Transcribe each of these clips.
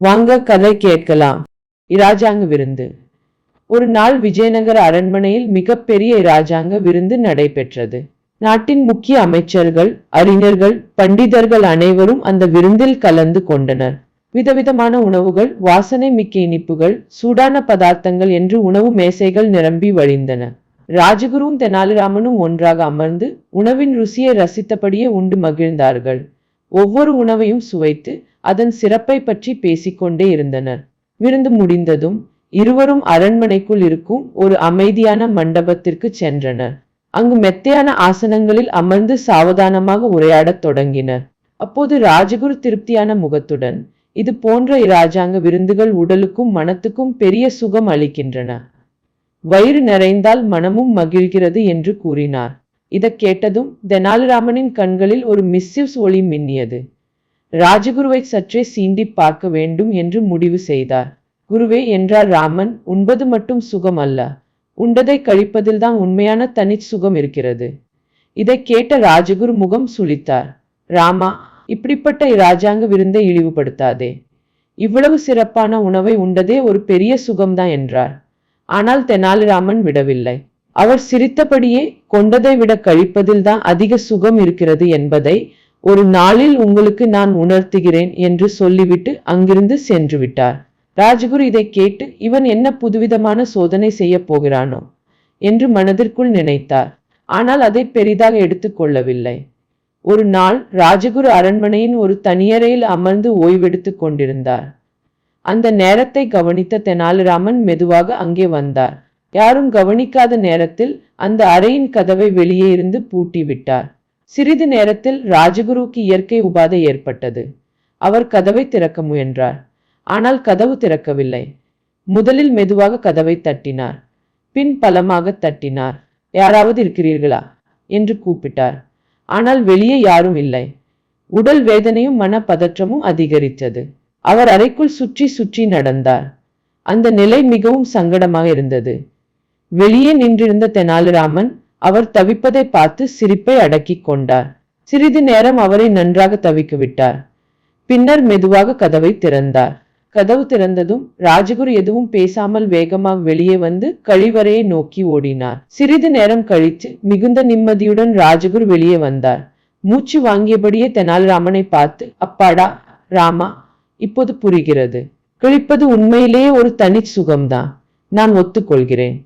வாங்க கதை கேட்கலாம். இராஜாங்க விருந்து. ஒரு நாள் விஜயநகர அரண்மனையில் மிகப்பெரிய இராஜாங்க விருந்து நடைபெற்றது. நாட்டின் முக்கிய அமைச்சர்கள் அறிஞர்கள் பண்டிதர்கள் அனைவரும் அந்த விருந்தில் கலந்து கொண்டனர். விதவிதமான உணவுகள் வாசனை மிக்க இனிப்புகள் சூடான பதார்த்தங்கள் என்று உணவு மேசைகள் நிரம்பி வழிந்தன. ராஜகுருவும் தெனாலிராமனும் ஒன்றாக அமர்ந்து உணவின் ருசியை ரசித்தபடியே உண்டு மகிழ்ந்தார்கள். ஒவ்வொரு உணவையும் சுவைத்து அதன் சிறப்பை பற்றி பேசிக்கொண்டே இருந்தனர். விருந்து முடிந்ததும் இருவரும் அரண்மனைக்குள் இருக்கும் ஒரு அமைதியான மண்டபத்திற்கு சென்றனர். அங்கு மெத்தையான ஆசனங்களில் அமர்ந்து சாவதானமாக உரையாடத் தொடங்கினர். அப்போது ராஜகுரு திருப்தியான முகத்துடன் இது போன்ற இராஜாங்க விருந்துகள் உடலுக்கும் மனத்துக்கும் பெரிய சுகம் அளிக்கின்றன. வயிறு நிறைந்தால் மனமும் மகிழ்கிறது என்று கூறினார். இதைக் கேட்டதும் தெனாலிராமனின் கண்களில் ஒரு மிஸ்ஸிவ்ஸ் ஒளி மின்னியது. ராஜகுருவை சற்றே சீண்டி பார்க்க வேண்டும் என்று முடிவு செய்தார். குருவே என்றார் ராமன் உண்பது மட்டும் சுகம் அல்ல. உண்டதை கழிப்பதில்தான் உண்மையான தனி சுகம் இருக்கிறது. இதை கேட்ட ராஜகுரு முகம் சுழித்தார். ராமா இப்படிப்பட்ட இராஜாங்க விருந்தை இழிவுபடுத்தாதே. இவ்வளவு சிறப்பான உணவை உண்டதே ஒரு பெரிய சுகம்தான் என்றார். ஆனால் தெனாலிராமன் விடவில்லை. அவர் சிரித்தபடியே கொண்டதை விட கழிப்பதில்தான் அதிக சுகம் இருக்கிறது என்பதை ஒரு நாளில் உங்களுக்கு நான் உணர்த்துகிறேன் என்று சொல்லிவிட்டு அங்கிருந்து சென்று விட்டார் ராஜகுரு இதை கேட்டு இவன் என்ன புதுவிதமான சோதனை செய்ய போகிறானோ? என்று மனதிற்குள் நினைத்தார். ஆனால் அதை பெரிதாக எடுத்துக்கொள்ளவில்லை ஒரு நாள் ராஜகுரு அரண்மனையின் ஒரு தனியறையில் அமர்ந்து ஓய்வெடுத்துக் கொண்டிருந்தார். அந்த நேரத்தை கவனித்த தெனாலிராமன் மெதுவாக அங்கே வந்தார். யாரும் கவனிக்காத நேரத்தில் அந்த அறையின் கதவை வெளியே இருந்து பூட்டி விட்டார் சிறிது நேரத்தில் ராஜகுருவுக்கு இயற்கை உபாதை ஏற்பட்டது. அவர் கதவை திறக்க முயன்றார். ஆனால் கதவு திறக்கவில்லை. முதலில் மெதுவாக கதவை தட்டினார். பின் பலமாக தட்டினார். யாராவது இருக்கிறீர்களா? என்று கூப்பிட்டார். ஆனால் வெளியே யாரும் இல்லை. உடல் வேதனையும் மனப்பதற்றமும் அதிகரித்தது. அவர் அறைக்குள் சுற்றி சுற்றி நடந்தார். அந்த நிலை மிகவும் சங்கடமாக இருந்தது. வெளியே நின்றிருந்த தெனாலிராமன் அவர் தவிப்பதை பார்த்து சிரிப்பை அடக்கிக் கொண்டார். சிறிது நேரம் அவரை நன்றாக தவிக்க விட்டார் பின்னர் மெதுவாக கதவை திறந்தார். கதவு திறந்ததும் ராஜகுரு எதுவும் பேசாமல் வேகமாக வெளியே வந்து கழிவறையை நோக்கி ஓடினார். சிறிது நேரம் கழித்து மிகுந்த நிம்மதியுடன் ராஜகுரு வெளியே வந்தார். மூச்சு வாங்கியபடியே தெனாலிராமனை பார்த்து அப்பாடா ராமா இப்போது புரிகிறது. கிழிப்பது உண்மையிலேயே ஒரு தனி சுகம்தான். நான் ஒத்துக்கொள்கிறேன்.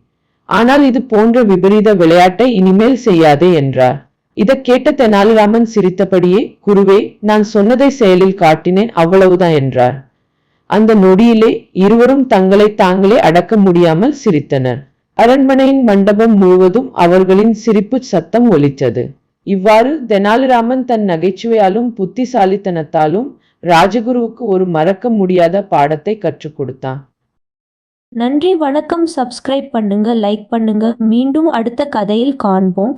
ஆனால் இது போன்ற விபரீத விளையாட்டை இனிமேல் செய்யாதே என்றார். இதை கேட்ட தெனாலிராமன் சிரித்தபடியே குருவே நான் சொன்னதை செயலில் காட்டினேன் அவ்வளவுதான் என்றார். அந்த நொடியிலே இருவரும் தங்களை தாங்களே அடக்க முடியாமல் சிரித்தனர். அரண்மனையின் மண்டபம் முழுவதும் அவர்களின் சிரிப்பு சத்தம் ஒலித்தது. இவ்வாறு தெனாலிராமன் தன் நகைச்சுவையாலும் புத்திசாலித்தனத்தாலும் ராஜகுருவுக்கு ஒரு மறக்க முடியாத பாடத்தை கற்றுக் கொடுத்தான். நன்றி வணக்கம் சப்ஸ்கிரைப் பண்ணுங்க லைக் பண்ணுங்க. மீண்டும் அடுத்த கதையில் காண்போம்.